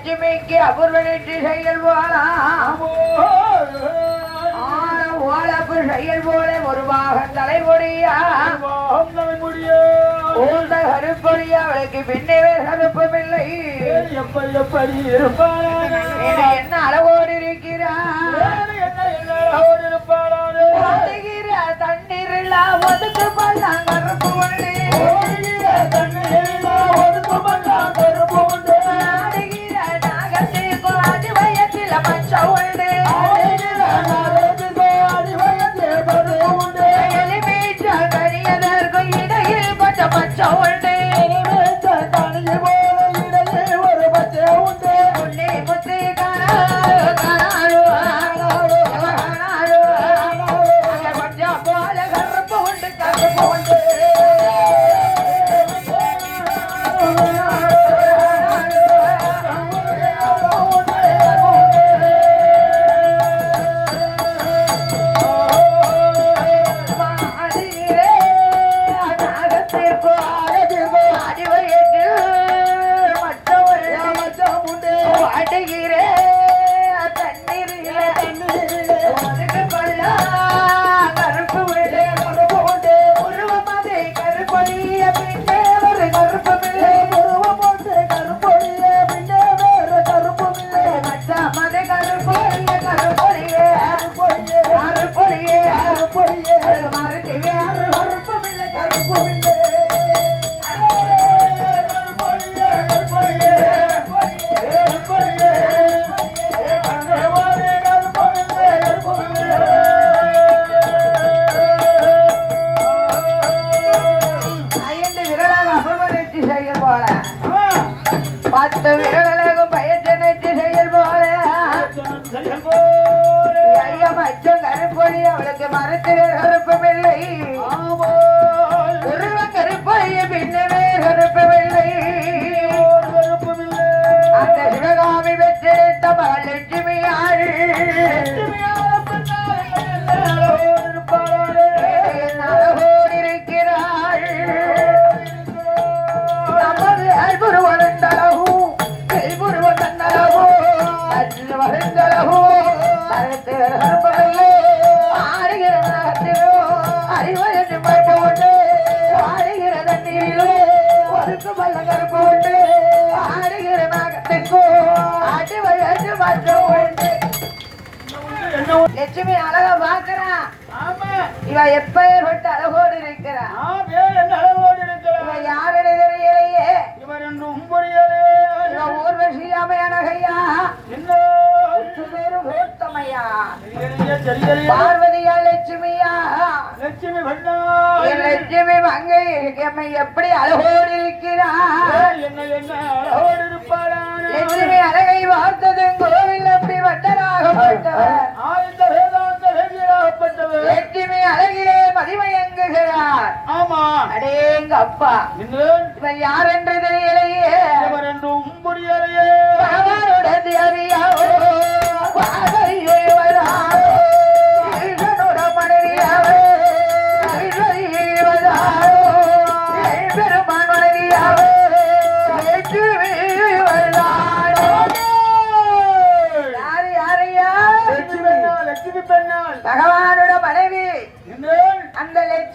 லட்சுமிக்கு அபூர்வ நெற்றி செயல் போலா. ஓலப்பு செயல் போல ஒரு பாகம் தலைமுடியா. தலைமுடிய. ஊர்ந்த கருப்பொழியா அவளுக்கு பின்னவே கருப்பமில்லை. இல்லை என்ன அளவோடு இருக்கிறார் தண்ணீர் ஒதுக்கு பல்லாம் கருப்பு ಅರ್ಥವೇಳ லட்சுமி அழகா பாக்குறான் இவ எப்பேற்பட்ட அழகோடு இருக்கிறான் இவ யாருடைய தெரியலையே. இவ ஊர்வசியாமை அழகையா சுதேரு கோத்தமையா பார்வதியா லட்சுமியா. லட்சுமி லட்சுமி மங்கை எப்படி அழகோடு இருக்கிறார் என்ன என்ன? அழகோடு இருப்பாளா? அழகை பார்த்ததும் கோவில் நம்பி வட்டராகப்பட்டவர் ஆழ்ந்த வேதாந்த வேதியராகப்பட்டவர் லட்சுமி அழகிலே மதிமயங்குகிறார் ஆமா அடேங்க அப்பா இவன் யார் என்று தெரியலையே. இவர் என்றும்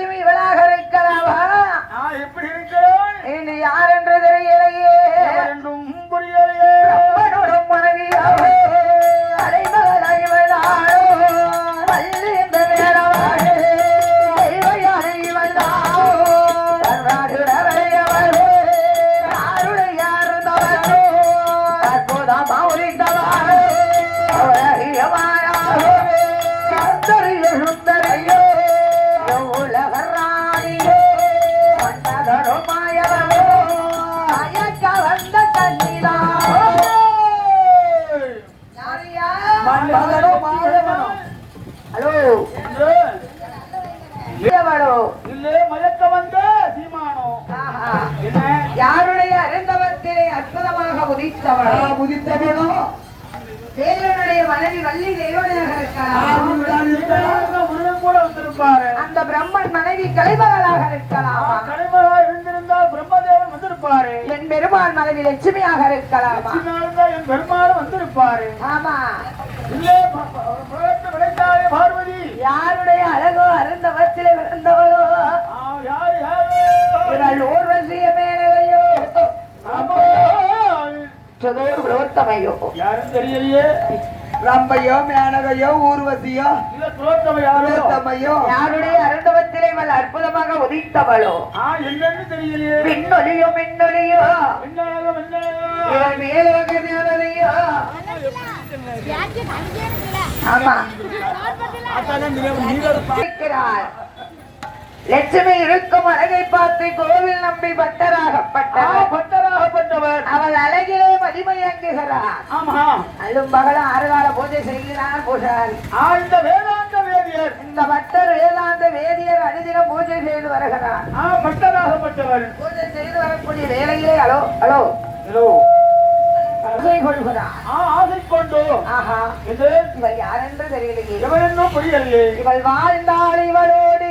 அந்த லட்சுமி இல்லே மயக்க வந்த சீமானோ. யாருடைய அருந்தவத்திலே அற்புதமாக உதித்தவளோ? தேவனுடைய மனைவி வள்ளி தேவனாக கூட வந்திருப்பாரு. அந்த பிரம்மன் மனைவி கலைமகளாக இருக்கலாம். கலைமகா இருந்திருந்தால் பிரம்மதேவன் வந்திருப்பாரு. என் பெருமான் மனைவி லட்சுமியாக இருக்கலாமா. என் பெருமாள் வந்திருப்பாரு. ஆமா. இல்லே பார்வதி யாருடைய அழகோ அருந்தவத்திலே விழுந்தவளோ ஊர்வசிய மேலையோ. சதோர் யாரும் தெரியலையே. ரம்பையோ மேனகையோ ஊர்வசியோ? தம்மையோ யாருடைய அருந்தவத்திலே உதித்தவளோ ஆ என்னன்னு தெரியலையே. மின்னொலியோ மின்னொலியோ. என்னழகம் என்னழகம் இவள் மேலோக ஞானதையோ ஆமா. லட்சுமி இருக்கும் அழகை பார்த்து கோவில் நம்பி பட்டராகப்பட்டவர் பட்டராகப்பட்டவர் அவள் அழகிலே மதிமயங்குகிறார் ஆமா. அல்லும் பகலும் ஆறுகால பூஜை செய்கிறார் பூஜாரி ஆ இந்த வேதாந்த வேதியர். இந்த பட்டர் வேதாந்த வேதியர் அனுதினம் பூஜை செய்து வருகிறார். ஆ பட்டராகப்பட்டவர் பூஜை செய்து வரக்கூடிய வேலையிலே ஹலோ ஹலோ. ஹலோ. அசை கொள்கிறார் ஆ ஆசை கொண்டு ஆஹா. இது இவள் யாரென்று தெரியலையே. எவரென்னும் புரியலையே. இவள் வாழ்ந்தாள் இவளோடு.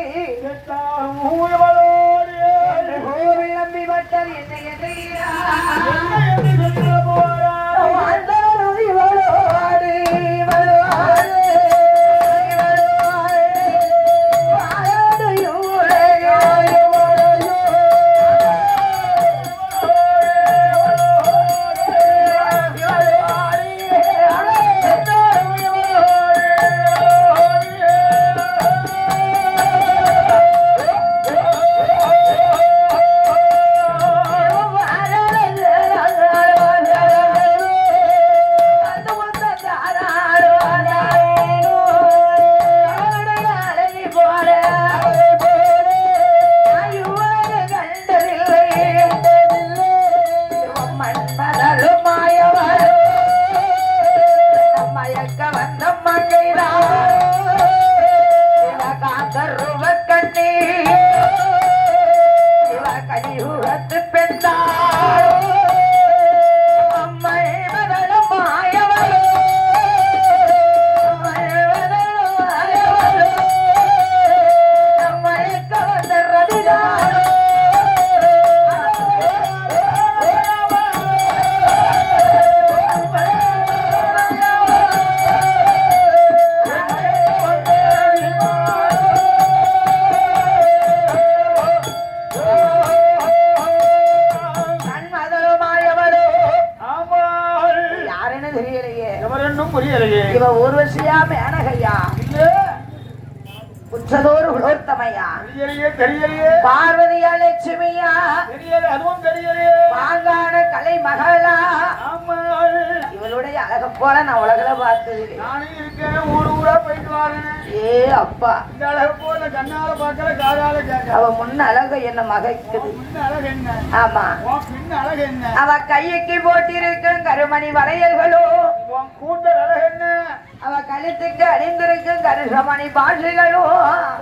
இவ ஊர்வசியா மேனகையா இல்ல. உச்சதோறு குலோத்தமையா பார்வதியா லட்சுமியா? அதுவும் தெரியலையே. பாங்கான கலை மகளா? இவளுடைய அழக போல நான் உலகில பார்த்தது ஊர் ஊரா போயிட்டு வரேன். ஏ அப்பா. இந்த அழகு போல கண்ணால பாக்கல காதால கேட்கல. அவ முன்ன அழகு என்ன மகைக்குது? ஆமா. அவ கையைக்கு போட்டிருக்கும் கருமணி வளையல்களோ? உன் கூந்தல் அழகு என்ன? அவ கழுத்துக்கு அணிந்திருக்கும் கருசமணி பாஷைகளோ.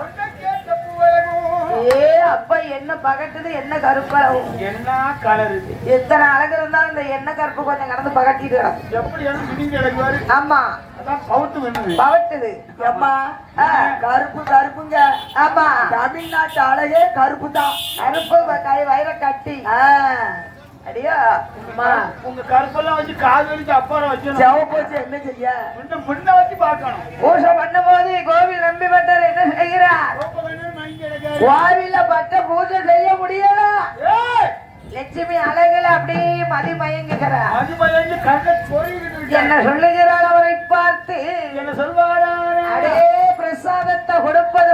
உன்னை கேட்ட பூவழகும் ஏ அப்பா என்ன பகட்டுது என்ன கருப்பளவும் என்ன கலர் எத்தனை அழகு இருந்தாலும் இந்த எண்ணெய் கருப்பு கொஞ்சம் கடந்து பகட்டிட்டு. எப்படி ஆமா. பகட்டுது அம்மா கருப்பு கருப்புங்க. ஆமா. தமிழ்நாட்டு அழகே கருப்பு தான். கருப்பு கை வயிற கட்டி. அடியா அம்மா. உங்க கருப்பெல்லாம் வச்சு காது வலிச்சு அப்புறம் வச்சு வச்சு என்ன செய்ய? முன்ன முன்ன வச்சு பார்க்கணும். பூஜை பண்ணும் போது கோவில் நம்பி பட்டர் என்ன செய்கிறார்? கோவில்ல பட்ட பூஜை செய்ய முடியல. லட்சுமி அழகுல அப்படியே மதி மயங்குகிறார். அது மயங்கி கண்ணை என்ன. சொல்லுகிறாள் அவரை பார்த்து? என்ன சொல்வாரா அடே பிரசாதத்தை கொடுப்பது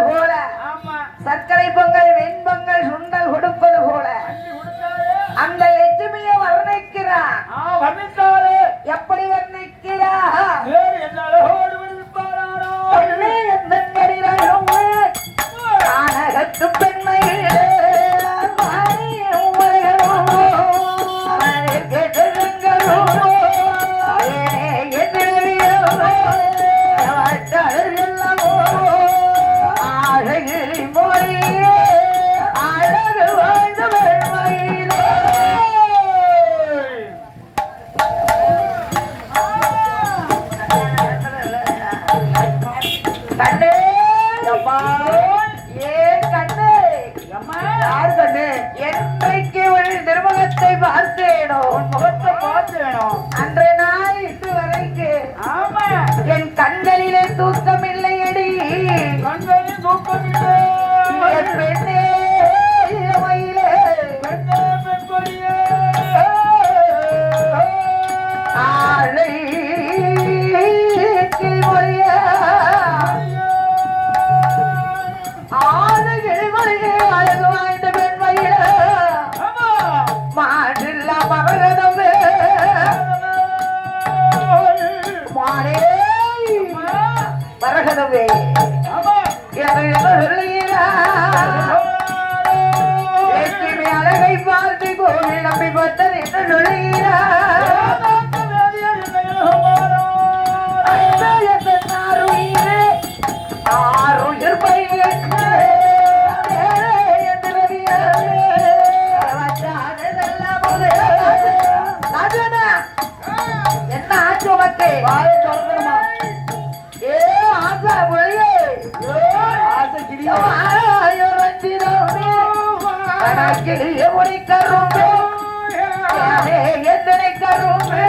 கிளியா? ஒரு எத்தனை கரும்பே